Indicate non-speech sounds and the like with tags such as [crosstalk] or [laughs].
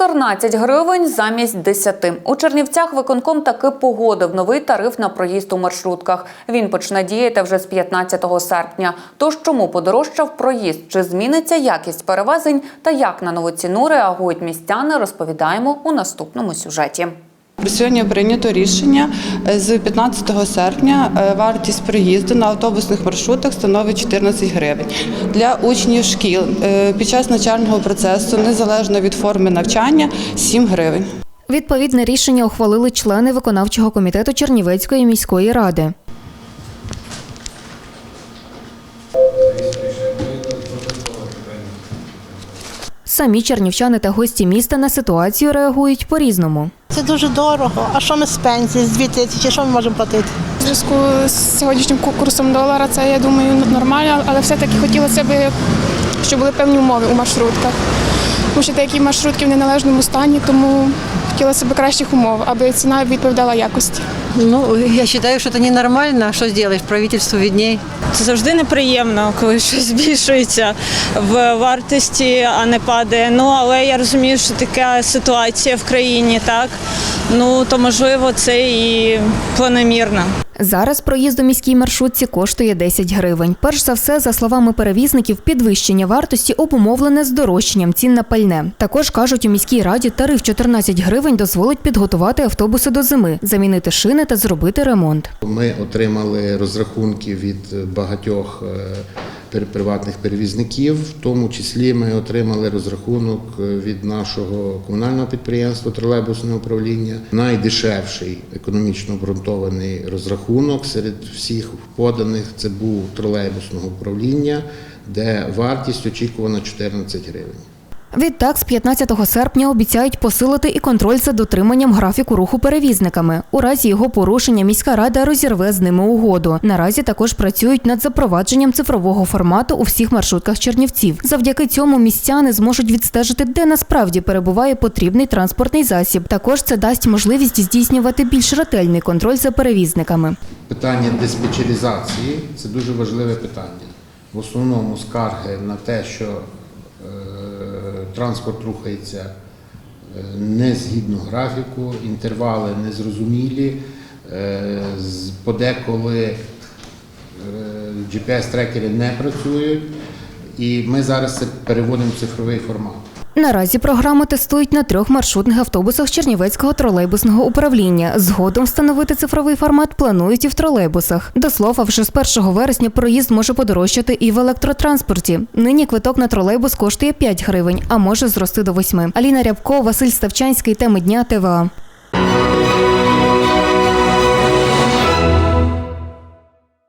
14 гривень замість 10. У Чернівцях виконком таки погодив новий тариф на проїзд у маршрутках. Він почне діяти вже з 15 серпня. Тож чому подорожчав проїзд? Чи зміниться якість перевезень та як на нову ціну реагують містяни? Розповідаємо у наступному сюжеті. Сьогодні прийнято рішення е, з 15 серпня е, вартість проїзду на автобусних маршрутах становить 14 гривень. Для учнів шкіл е, під час навчального процесу, незалежно від форми навчання, 7 гривень. Відповідне рішення ухвалили члени виконавчого комітету Чернівецької міської ради. Самі чернівчани та гості міста на ситуацію реагують по-різному. Це дуже дорого. А що ми з пенсії? З 2 тисячі, що ми можемо платити? У зв'язку з сьогоднішнім курсом долара це, я думаю, нормально, але все-таки хотілося б, щоб були певні умови у маршрутках. Тому що деякі маршрутки в неналежному стані, тому хотілося б кращих умов, аби ціна відповідала якості. Ну, я вважаю, що це ненормально. А зробиш сделаешь? Правительству видней. Це завжди неприємно, коли щось [laughs] збільшується в вартості, а не падає. Ну але я розумію, що така ситуація в країні, так ну то можливо це і планомірно. Зараз проїзд у міській маршрутці коштує 10 гривень. Перш за все, за словами перевізників, підвищення вартості обумовлене здорожчанням цін на пальне. Також кажуть, у міській раді тариф 14 гривень дозволить підготувати автобуси до зими, замінити шини та зробити ремонт. Ми отримали розрахунки від багатьох е, приватних перевізників, в тому числі ми отримали розрахунок е, від нашого комунального підприємства тролейбусного управління. Найдешевший економічно обґрунтований розрахунок серед всіх поданих це був тролейбусного управління, де вартість очікувана 14 гривень. Відтак, з 15 серпня обіцяють посилити і контроль за дотриманням графіку руху перевізниками. У разі його порушення міська рада розірве з ними угоду. Наразі також працюють над запровадженням цифрового формату у всіх маршрутках чернівців. Завдяки цьому містяни зможуть відстежити, де насправді перебуває потрібний транспортний засіб. Також це дасть можливість здійснювати більш ретельний контроль за перевізниками. Питання диспетчеризації це дуже важливе питання. В основному скарги на те, що е, транспорт рухається е, не згідно графіку, інтервали незрозумілі, е, подеколи е, GPS-трекери не працюють, і ми зараз це переводимо в цифровий формат. Наразі програму тестують на трьох маршрутних автобусах Чернівецького тролейбусного управління. Згодом встановити цифровий формат планують і в тролейбусах. До слова, вже з 1 вересня проїзд може подорожчати і в електротранспорті. Нині квиток на тролейбус коштує 5 гривень, а може зрости до 8. Аліна Рябко, Василь Ставчанський. Теми дня ТВА.